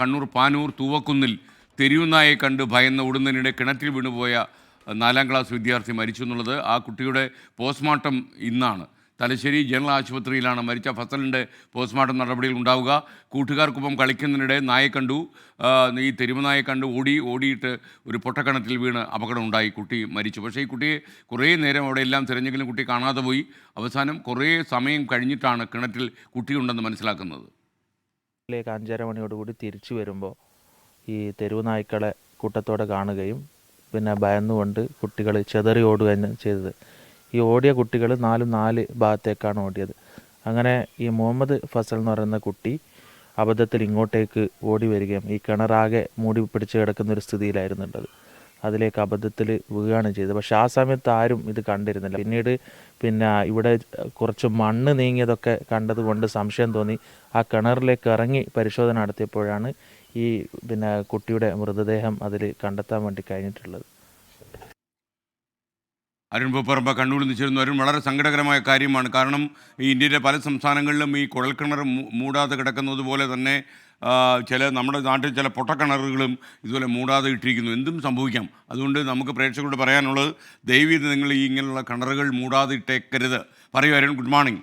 കണ്ണൂർ പാനൂർ തൂവക്കുന്നിൽ തെരുവുനായെ കണ്ട് ഭയന്ന് ഉടുന്നതിനിടെ കിണറ്റിൽ വീണുപോയ നാലാം ക്ലാസ് വിദ്യാർത്ഥി മരിച്ചു എന്നുള്ളത് ആ കുട്ടിയുടെ പോസ്റ്റ്മോർട്ടം ഇന്നാണ്. തലശ്ശേരി ജനറൽ ആശുപത്രിയിലാണ് മരിച്ച ഫസലിന്റെ പോസ്റ്റ്മോർട്ടം നടപടികൾ ഉണ്ടാവുക. കൂട്ടുകാർക്കൊപ്പം കളിക്കുന്നതിനിടെ നായെ കണ്ടു. ഈ തെരുവുനായെ കണ്ട് ഓടി ഓടിയിട്ട് ഒരു പൊട്ടക്കണത്തിൽ വീണ് അപകടമുണ്ടായി കുട്ടി മരിച്ചു. പക്ഷേ ഈ കുട്ടിയെ കുറേ നേരം അവിടെ എല്ലാം തിരഞ്ഞെങ്കിലും കുട്ടി കാണാതെ പോയി. അവസാനം കുറേ സമയം കഴിഞ്ഞിട്ടാണ് കിണറ്റിൽ കുട്ടിയുണ്ടെന്ന് മനസ്സിലാക്കുന്നത്. ലേക്ക് അഞ്ചര മണിയോടുകൂടി തിരിച്ചു വരുമ്പോൾ ഈ തെരുവ് നായ്ക്കളെ കൂട്ടത്തോടെ കാണുകയും പിന്നെ ഭയന്നുകൊണ്ട് കുട്ടികൾ ചെതറി ഓടുകയും ചെയ്തത്. ഈ ഓടിയ കുട്ടികൾ നാലും നാല് ഭാഗത്തേക്കാണ് ഓടിയത്. അങ്ങനെ ഈ മുഹമ്മദ് ഫസൽ എന്ന് പറയുന്ന കുട്ടി അബദ്ധത്തിൽ ഇങ്ങോട്ടേക്ക് ഓടി വരികയും ഈ കിണറാകെ മൂടി പിടിച്ച് കിടക്കുന്ന ഒരു സ്ഥിതിയിലായിരുന്നുള്ളത് അതിലേക്ക് അബദ്ധത്തിൽ വീഴുകയാണ് ചെയ്തത്. പക്ഷെ ആ സമയത്ത് ആരും ഇത് കണ്ടിരുന്നില്ല. പിന്നീട് പിന്നെ ഇവിടെ കുറച്ച് മണ്ണ് നീങ്ങിയതൊക്കെ കണ്ടതുകൊണ്ട് സംശയം തോന്നി. ആ കിണറിലേക്ക് ഇറങ്ങി പരിശോധന നടത്തിയപ്പോഴാണ് ഈ പിന്നെ കുട്ടിയുടെ മൃതദേഹം അതിൽ കണ്ടെത്താൻ വേണ്ടി കഴിഞ്ഞിട്ടുള്ളത്. അരുൺ പൂപ്പറമ്പ കണ്ണൂരിൽ നിന്ന് ചേരുന്നു അരുൺ വളരെ സങ്കടകരമായ കാര്യമാണ്. കാരണം ഈ ഇന്ത്യയിലെ പല സംസ്ഥാനങ്ങളിലും ഈ കുഴൽക്കിണർ മൂടാതെ കിടക്കുന്നത് പോലെ തന്നെ ചില നമ്മുടെ നാട്ടിൽ ചില പൊട്ടക്കിണറുകളും ഇതുപോലെ മൂടാതെ ഇട്ടിരിക്കുന്നു. എന്തും സംഭവിക്കാം. അതുകൊണ്ട് നമുക്ക് പ്രേക്ഷകരോട് പറയാനുള്ളത് ദയവീത് നിങ്ങൾ ഈ ഇങ്ങനെയുള്ള കിണറുകൾ മൂടാതെ ഇട്ടേക്കരുത്. പറയൂ Arun good morning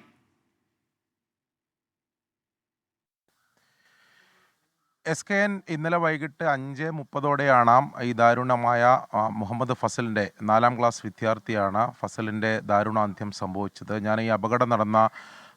S K N ഇന്നലെ വൈകിട്ട് അഞ്ച് മുപ്പതോടെയാണ് ഈ ദാരുണമായ മുഹമ്മദ് ഫസലിന്റെ നാലാം ക്ലാസ് വിദ്യാർത്ഥിയാണ് ഫസലിന്റെ ദാരുണാന്ത്യം സംഭവിച്ചത്. ഞാൻ ഈ അപകടം നടന്ന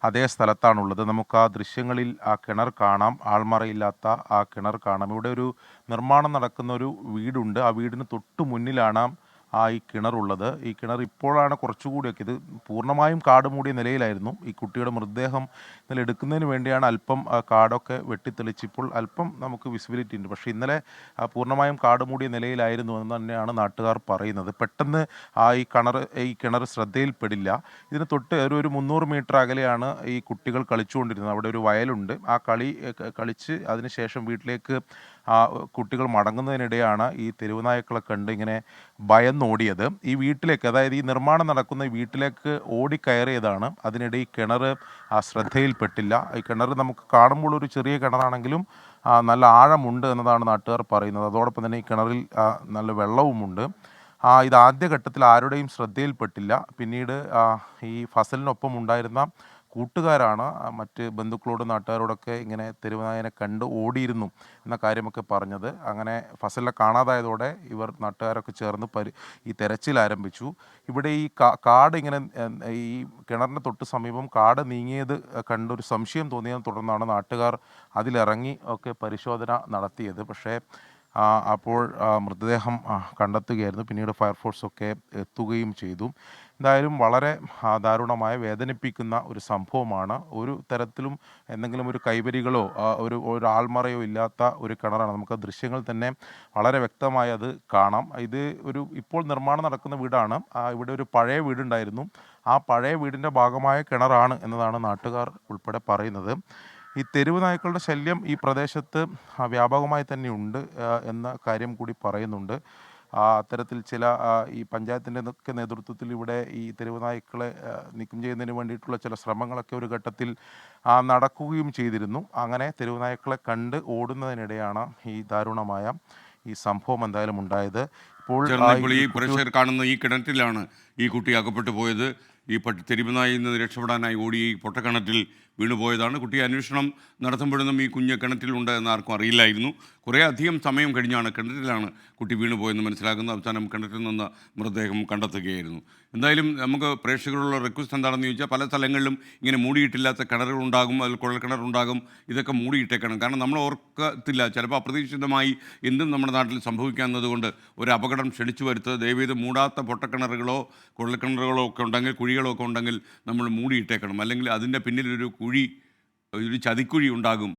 അതേ സ്ഥലത്താണുള്ളത്. നമുക്ക് ആ ദൃശ്യങ്ങളിൽ ആ കിണർ കാണാം. ആൾമറയില്ലാത്ത ആ കിണർ കാണാം. ഇവിടെ ഒരു നിർമ്മാണം നടക്കുന്ന ഒരു വീടുണ്ട്. ആ വീടിന് തൊട്ടു മുന്നിലാണ് ആ ഈ കിണറുള്ളത്. ഈ കിണർ ഇപ്പോഴാണ് കുറച്ചുകൂടിയൊക്കെ ഇത് പൂർണമായും കാട് മൂടിയ നിലയിലായിരുന്നു. ഈ കുട്ടിയുടെ മൃതദേഹം ഇന്നലെ എടുക്കുന്നതിന് വേണ്ടിയാണ് അല്പം കാടൊക്കെ വെട്ടിത്തെളിച്ച് ഇപ്പോൾ അല്പം നമുക്ക് വിസിബിലിറ്റി ഉണ്ട്. പക്ഷേ ഇന്നലെ പൂർണമായും കാട് മൂടിയ നിലയിലായിരുന്നു എന്ന് തന്നെയാണ് നാട്ടുകാർ പറയുന്നത്. പെട്ടെന്ന് ആ ഈ കിണർ ഈ കിണർ ശ്രദ്ധയിൽപ്പെടില്ല. ഇതിന് തൊട്ട് ഒരു ഒരു മുന്നൂറ് മീറ്റർ അകലെയാണ് ഈ കുട്ടികൾ കളിച്ചുകൊണ്ടിരുന്നത്. അവിടെ ഒരു വയലുണ്ട്. ആ കളി കളിച്ച് അതിനുശേഷം വീട്ടിലേക്ക് കുട്ടികൾ മടങ്ങുന്നതിനിടെയാണ് ഈ തെരുവുനായ്ക്കളെ കണ്ട് ഇങ്ങനെ ഭയന്നോടിയത് ഈ വീട്ടിലേക്ക് അതായത് ഈ നിർമ്മാണം നടക്കുന്ന വീട്ടിലേക്ക് ഓടിക്കയറിയതാണ് അതിനിടെ ഈ കിണർ ആ ശ്രദ്ധയിൽപ്പെട്ടില്ല. ഈ കിണർ നമുക്ക് കാണുമ്പോൾ ഒരു ചെറിയ കിണറാണെങ്കിലും നല്ല ആഴമുണ്ട് എന്നതാണ് നാട്ടുകാർ പറയുന്നത്. അതോടൊപ്പം തന്നെ ഈ കിണറിൽ നല്ല വെള്ളവുമുണ്ട്. ആ, ഇത് ആദ്യഘട്ടത്തിൽ ആരുടെയും ശ്രദ്ധയിൽപ്പെട്ടില്ല. പിന്നീട് ഈ ഫസലിനൊപ്പം ഉണ്ടായിരുന്ന കൂട്ടുകാരാണ്. മറ്റ് ബന്ധുക്കളോടും നാട്ടുകാരോടൊക്കെ ഇങ്ങനെ തെരുവനായനെ കണ്ട് ഓടിയിരുന്നു എന്ന കാര്യമൊക്കെ പറഞ്ഞത്. അങ്ങനെ ഫസലിനെ കാണാതായതോടെ ഇവർ നാട്ടുകാരൊക്കെ ചേർന്ന് പരി ഈ തെരച്ചിൽ ആരംഭിച്ചു. ഇവിടെ ഈ കാട് ഇങ്ങനെ ഈ കിണറിന് തൊട്ട് സമീപം കാട് നീങ്ങിയത് കണ്ടൊരു സംശയം തോന്നിയതിനെ തുടർന്നാണ് നാട്ടുകാർ അതിലിറങ്ങി ഒക്കെ പരിശോധന നടത്തിയത്. പക്ഷേ അപ്പോൾ മൃതദേഹം കണ്ടെത്തുകയായിരുന്നു. പിന്നീട് ഫയർഫോഴ്സൊക്കെ എത്തുകയും ചെയ്തു. എന്തായാലും വളരെ ദാരുണമായ വേദനിപ്പിക്കുന്ന ഒരു സംഭവമാണ്. ഒരു തരത്തിലും എന്തെങ്കിലും ഒരു കൈവരികളോ ഒരു ഒരു ആൾമറയോ ഇല്ലാത്ത ഒരു കിണറാണ്. നമുക്ക് ദൃശ്യങ്ങൾ തന്നെ വളരെ വ്യക്തമായി അത് കാണാം. ഇത് ഒരു ഇപ്പോൾ നിർമ്മാണം നടക്കുന്ന വീടാണ്. ഇവിടെ ഒരു പഴയ വീടുണ്ടായിരുന്നു. ആ പഴയ വീടിന്റെ ഭാഗമായ കിണറാണ് എന്നതാണ് നാട്ടുകാർ ഉൾപ്പെടെ പറയുന്നത്. ഈ തെരുവ് നായ്ക്കളുടെ ശല്യം ഈ പ്രദേശത്ത് വ്യാപകമായി തന്നെയുണ്ട് എന്ന കാര്യം കൂടി പറയുന്നുണ്ട്. അത്തരത്തിൽ ചില ഈ പഞ്ചായത്തിന്റെ ഒക്കെ നേതൃത്വത്തിൽ ഇവിടെ ഈ തെരുവ് നായ്ക്കളെ നീക്കം ചെയ്യുന്നതിന് വേണ്ടിയിട്ടുള്ള ചില ശ്രമങ്ങളൊക്കെ ഒരു ഘട്ടത്തിൽ ആ, നടക്കുകയും ചെയ്തിരുന്നു. അങ്ങനെ തെരുവ് നായ്ക്കളെ കണ്ട് ഓടുന്നതിനിടെയാണ് ഈ ദാരുണമായ ഈ സംഭവം എന്തായാലും ഉണ്ടായത്. ഇപ്പോൾ ഈ ഈ കാണുന്ന ഈ കിണറ്റിലാണ് ഈ കുട്ടി അകപ്പെട്ടു പോയത്. ഈ പട്ടി തെരുവുനായിൽ നിന്ന് രക്ഷപ്പെടാനായി ഓടി ഈ പൊട്ടക്കിണറ്റിൽ വീണുപോയതാണ്. കുട്ടി അന്വേഷണം നടത്തുമ്പോഴൊന്നും ഈ കുഞ്ഞ് കിണറ്റിലുണ്ട് എന്ന് ആർക്കും അറിയില്ലായിരുന്നു. കുറേ അധികം സമയം കഴിഞ്ഞാണ് കിണറ്റിലാണ് കുട്ടി വീണുപോയെന്ന് മനസ്സിലാക്കുന്നത് അവസാനം കിണറ്റിൽ നിന്ന് മൃതദേഹം കണ്ടെത്തുകയായിരുന്നു. എന്തായാലും നമുക്ക് പ്രേക്ഷകരുള്ള റിക്വസ്റ്റ് എന്താണെന്ന് ചോദിച്ചാൽ പല സ്ഥലങ്ങളിലും ഇങ്ങനെ മൂടിയിട്ടില്ലാത്ത കിണറുകളുണ്ടാകും അതിൽ കുഴൽക്കിണറുണ്ടാകും ഇതൊക്കെ മൂടിയിട്ടേക്കണം. കാരണം നമ്മൾ ഓർക്കത്തില്ല. ചിലപ്പോൾ അപ്രതീക്ഷിതമായി എന്തും നമ്മുടെ നാട്ടിൽ സംഭവിക്കാവുന്നതുകൊണ്ട് ഒരു അപകടം ക്ഷണിച്ചു വരുത്തുക. ദയവേത് മൂടാത്ത പൊട്ടക്കിണറുകളോ കുഴൽക്കിണറുകളോ ഒക്കെ ഉണ്ടെങ്കിൽ കുഴികളോ ഒക്കെ ഉണ്ടെങ്കിൽ നമ്മൾ മൂടിയിട്ടേക്കണം. അല്ലെങ്കിൽ അതിന്റെ പിന്നിലൊരു കുഴി ഒരു ചതിക്കുഴി ഉണ്ടാകും.